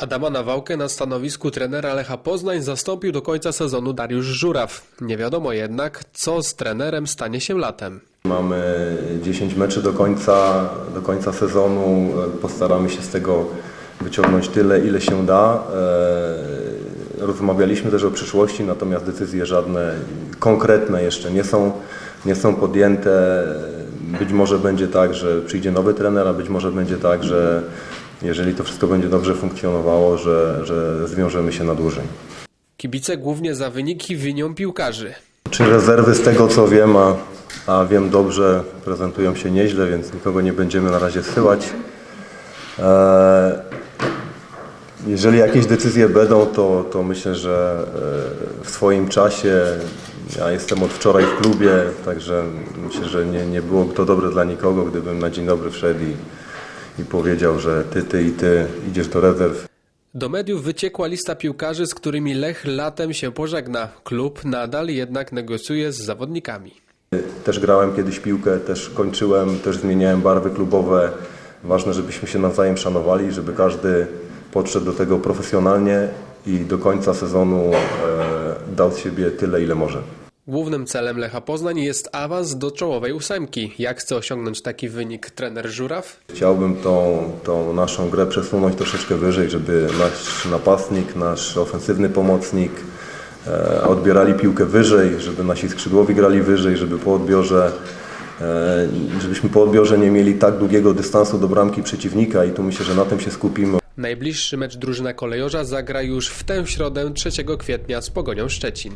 Adama Nawałkę na stanowisku trenera Lecha Poznań zastąpił do końca sezonu Dariusz Żuraw. Nie wiadomo jednak, co z trenerem stanie się latem. Mamy 10 meczy do końca, do końca sezonu. Postaramy się z tego wyciągnąć tyle, ile się da. E, Rozmawialiśmy też o przyszłości, natomiast decyzje żadne konkretne jeszcze nie są, nie są podjęte. Być może będzie tak, że przyjdzie nowy trener, a być może będzie tak, że jeżeli to wszystko będzie dobrze funkcjonowało, że, że zwiążemy się na dłużej. Kibice głównie za wyniki winią piłkarzy. Czy rezerwy z tego co wiem, a, a wiem dobrze, prezentują się nieźle, więc nikogo nie będziemy na razie zsyłać. E, jeżeli jakieś decyzje będą, to, to myślę, że e, w swoim czasie, ja jestem od wczoraj w klubie, także myślę, że nie, nie byłoby to dobre dla nikogo, gdybym na dzień dobry wszedł i, i powiedział, że ty, ty i ty idziesz do rezerw. Do mediów wyciekła lista piłkarzy, z którymi Lech latem się pożegna. Klub nadal jednak negocjuje z zawodnikami. Też grałem kiedyś piłkę, też kończyłem, też zmieniałem barwy klubowe. Ważne, żebyśmy się nawzajem szanowali, żeby każdy podszedł do tego profesjonalnie i do końca sezonu e, dał z siebie tyle, ile może. Głównym celem Lecha Poznań jest awans do czołowej ósemki. Jak chce osiągnąć taki wynik trener Żuraw? Chciałbym tą, tą naszą grę przesunąć troszeczkę wyżej, żeby nasz napastnik, nasz ofensywny pomocnik e, odbierali piłkę wyżej, żeby nasi skrzydłowi grali wyżej, żeby po odbiorze e, żebyśmy po odbiorze nie mieli tak długiego dystansu do bramki przeciwnika i tu myślę, że na tym się skupimy. Najbliższy mecz drużyna kolejorza zagra już w tę środę 3 kwietnia z Pogonią Szczecin.